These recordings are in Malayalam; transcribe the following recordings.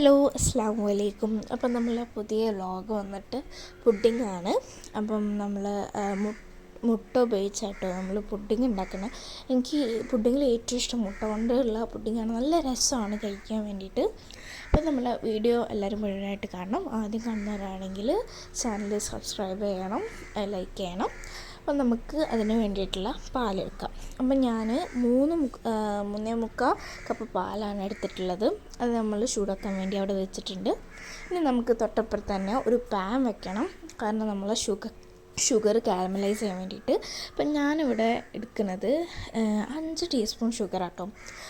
ഹലോ അസ്സാം വലൈക്കും അപ്പം നമ്മൾ പുതിയ ലോഗ് വന്നിട്ട് പുഡിംഗ് ആണ് അപ്പം നമ്മൾ മുട്ട ഉപയോഗിച്ചാട്ടോ നമ്മൾ പുഡിംഗ് ഉണ്ടാക്കുന്നത് എനിക്ക് പുഡിങ്ങിൽ ഏറ്റവും ഇഷ്ടം മുട്ട കൊണ്ടുള്ള പുഡിങ്ങാണ്. നല്ല രസമാണ് കഴിക്കാൻ വേണ്ടിയിട്ട്. അപ്പം നമ്മൾ വീഡിയോ എല്ലാവരും മുഴുവനായിട്ട് കാണണം. ആദ്യം കാണുന്നവരാണെങ്കിൽ ചാനൽ സബ്സ്ക്രൈബ് ചെയ്യണം ലൈക്ക് ചെയ്യണം. അപ്പം നമുക്ക് അതിന് വേണ്ടിയിട്ടുള്ള പാലെടുക്കാം. അപ്പം ഞാൻ മൂന്ന് മൂന്നേ മുക്കാൽ കപ്പ് പാലാണ് എടുത്തിട്ടുള്ളത്. അത് നമ്മൾ ചൂടാക്കാൻ വേണ്ടി അവിടെ വെച്ചിട്ടുണ്ട്. ഇനി നമുക്ക് തൊട്ടപ്പുറത്ത് തന്നെ ഒരു പാൻ വെക്കണം. കാരണം നമ്മൾ ഷുഗർ ഷുഗർ കാരമലൈസ് ചെയ്യാൻ വേണ്ടിയിട്ട്. അപ്പം ഞാനിവിടെ എടുക്കുന്നത് അഞ്ച് ടീസ്പൂൺ ഷുഗർ ആട്ടോ.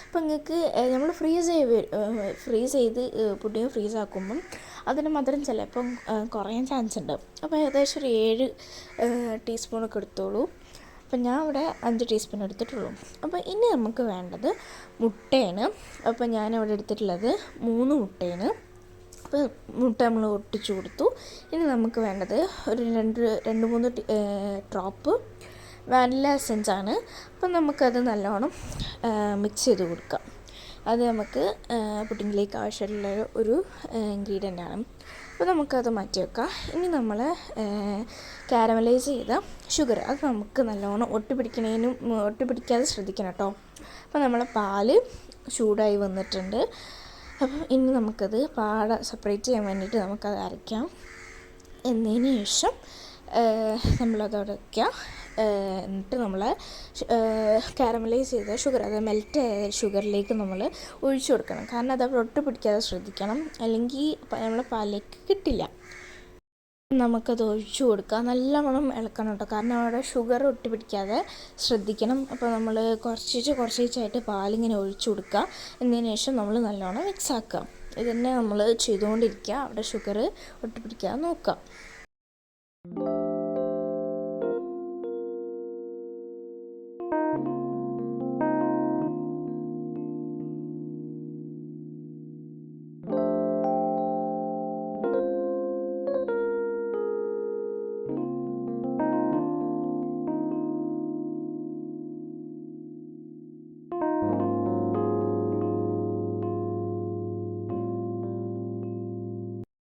അപ്പം നിങ്ങൾക്ക് നമ്മൾ ഫ്രീസ് ചെയ്ത് ഫ്രീസ് ചെയ്ത് പുഡിങ് ഫ്രീസ് ആക്കുമ്പം അതിന് മധുരം ചിലപ്പം കുറയാൻ ചാൻസ് ഉണ്ട്. അപ്പോൾ ഏകദേശം ഒരു ഏഴ് ടീസ്പൂണൊക്കെ എടുത്തോളൂ. അപ്പം ഞാൻ ഇവിടെ അഞ്ച് ടീസ്പൂൺ എടുത്തിട്ടുള്ളൂ. അപ്പോൾ ഇനി നമുക്ക് വേണ്ടത് മുട്ടയാണ്. അപ്പോൾ ഞാനിവിടെ എടുത്തിട്ടുള്ളത് മൂന്ന് മുട്ടയാണ്. അപ്പോൾ മുട്ട നമ്മൾ ഒട്ടിച്ചു കൊടുത്തു. ഇനി നമുക്ക് വേണ്ടത് ഒരു രണ്ട് രണ്ട് മൂന്ന് ഡ്രോപ്പ് വാനില എസൻസ് ആണ്. അപ്പം നമുക്കത് നല്ലോണം മിക്സ് ചെയ്ത് കൊടുക്കാം. അത് നമുക്ക് പുഡിങ്ങിലേക്ക് ആവശ്യമുള്ള ഒരു ഇൻഗ്രീഡിയന്റ് ആണ്. അപ്പോൾ നമുക്കത് മാറ്റി വെക്കാം. ഇനി നമ്മൾ കാരമലൈസ് ചെയ്ത ഷുഗർ അത് നമുക്ക് നല്ലോണം ഒട്ടി പിടിക്കണേനും ഒട്ടി പിടിക്കാതെ ശ്രദ്ധിക്കണം കേട്ടോ അപ്പോൾ നമ്മളെ പാൽ ചൂടായി വന്നിട്ടുണ്ട്. അപ്പം ഇനി നമുക്കത് പാട സെപ്പറേറ്റ് ചെയ്യാൻ വേണ്ടിയിട്ട് നമുക്കത് അരയ്ക്കാം. എന്നതിന് ശേഷം നമ്മളത് അടയ്ക്കുക എന്നിട്ട് നമ്മൾ കാരമലൈസ് ചെയ്ത ഷുഗർ അത് മെൽറ്റ് ആയ ഷുഗറിലേക്ക് നമ്മൾ ഒഴിച്ചു കൊടുക്കണം. കാരണം അത് അവിടെ ഒട്ട് പിടിക്കാതെ ശ്രദ്ധിക്കണം. അല്ലെങ്കിൽ നമ്മളെ പാലിലേക്ക് കിട്ടില്ല. നമുക്കത് ഒഴിച്ചു കൊടുക്കാം. നല്ലവണ്ണം ഇളക്കണം കേട്ടോ കാരണം അവിടെ ഷുഗർ ഒട്ടി പിടിക്കാതെ ശ്രദ്ധിക്കണം. അപ്പോൾ നമ്മൾ കുറച്ചിച്ച് കുറച്ചിച്ചായിട്ട് പാലിങ്ങനെ ഒഴിച്ചു കൊടുക്കുക എന്നതിന് ശേഷം നമ്മൾ നല്ലവണ്ണം മിക്സ് ആക്കുക ഇതന്നെ നമ്മൾ ചെയ്തുകൊണ്ടിരിക്കുക അവിടെ ഷുഗർ ഒട്ടിപ്പിടിക്കാതെ നോക്കുക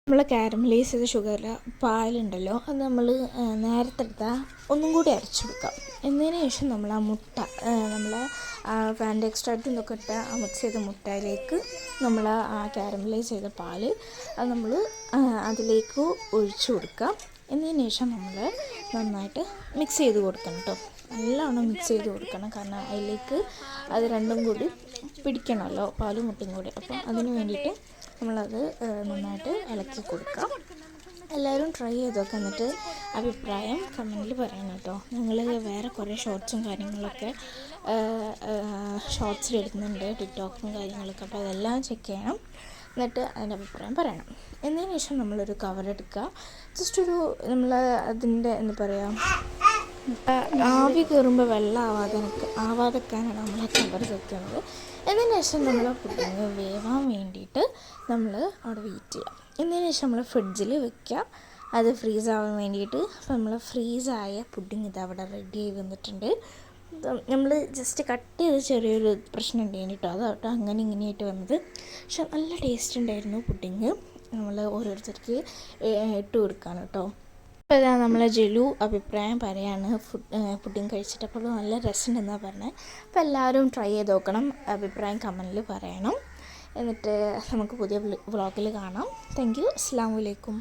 നമ്മൾ കാരമലൈസ് ചെയ്ത ഷുഗറിൽ പാലുണ്ടല്ലോ അത് നമ്മൾ നേരത്തെ എടുത്താൽ ഒന്നും കൂടി അരച്ചെടുക്കാം. എന്നതിന് ശേഷം നമ്മൾ ആ മുട്ട നമ്മൾ ഫാന്റെ എക്സ്ട്രാക്റ്റ് എന്നൊക്കെ ഇട്ട ആ മിക്സ് ചെയ്ത മുട്ടയിലേക്ക് നമ്മൾ ആ കാരമലൈസ് ചെയ്ത പാൽ അത് നമ്മൾ അതിലേക്ക് ഒഴിച്ചു കൊടുക്കുക എന്നതിന് ശേഷം നമ്മൾ നന്നായിട്ട് മിക്സ് ചെയ്ത് കൊടുക്കണം കേട്ടോ നല്ലവണ്ണം മിക്സ് ചെയ്ത് കൊടുക്കണം. കാരണം അതിലേക്ക് അത് രണ്ടും കൂടി പിടിക്കണമല്ലോ പാലും മുട്ടയും കൂടി. അപ്പോൾ അതിന് വേണ്ടിയിട്ട് നമ്മളത് നന്നായിട്ട് ഇളക്കി കൊടുക്കാം. എല്ലാവരും ട്രൈ ചെയ്ത് നോക്കാം. എന്നിട്ട് അഭിപ്രായം കമന്റിൽ പറയണം കേട്ടോ. ഞങ്ങൾ വേറെ കുറേ ഷോർട്സും കാര്യങ്ങളൊക്കെ ഷോർട്സിൽ ഇടുന്നുണ്ട് ടിക്ടോക്കും കാര്യങ്ങളൊക്കെ. അപ്പോൾ അതെല്ലാം ചെക്ക് ചെയ്യണം. എന്നിട്ട് അതിന്റെ അഭിപ്രായം പറയണം. എന്നതിന് ശേഷം നമ്മളൊരു കവർ എടുക്കുക. ജസ്റ്റ് ഒരു നമ്മൾ അതിന്റെ എന്താ പറയുക ആവി കയറുമ്പോൾ വെള്ളം ആവാതെ ആവാതെക്കാനാണ് നമ്മൾ കവർ വെക്കുന്നത് എന്നതിന് ശേഷം നമ്മൾ പുഡിങ് വേവാൻ വേണ്ടിയിട്ട് നമ്മൾ അവിടെ വെയിറ്റ് ചെയ്യാം. എന്നതിന് ശേഷം നമ്മൾ ഫ്രിഡ്ജിൽ വെക്കുക. അത് ഫ്രീസ് ആവാൻ വേണ്ടിയിട്ട് അപ്പോൾ നമ്മൾ ഫ്രീസായ പുഡിങ് ഇത് അവിടെ റെഡി ആയി വന്നിട്ടുണ്ട്. നമ്മൾ ജസ്റ്റ് കട്ട് ചെയ്ത് ചെറിയൊരു പ്രശ്നം ഉണ്ടായിരുന്നു കേട്ടോ. അതോട്ടോ അങ്ങനെ ഇങ്ങനെയായിട്ട് വന്നത്. പക്ഷെ നല്ല ടേസ്റ്റ് ഉണ്ടായിരുന്നു പുഡിങ്. നമ്മൾ ഓരോരുത്തർക്ക് ഇട്ട് കൊടുക്കാണ് കേട്ടോ. അപ്പോൾ ഇതാ നമ്മളെ ജലു അഭിപ്രായം പറയാണ് ഫുഡ് പുഡിങ് കഴിച്ചിട്ട്. അപ്പോൾ നല്ല രസമുണ്ടെന്നാണ് പറഞ്ഞത് അപ്പോൾ എല്ലാവരും ട്രൈ ചെയ്ത് നോക്കണം. അഭിപ്രായം കമന്റിൽ പറയണം. എന്നിട്ട് നമുക്ക് പുതിയ വ്ലോഗിൽ കാണാം. താങ്ക് യു അസ്സാം വലൈക്കും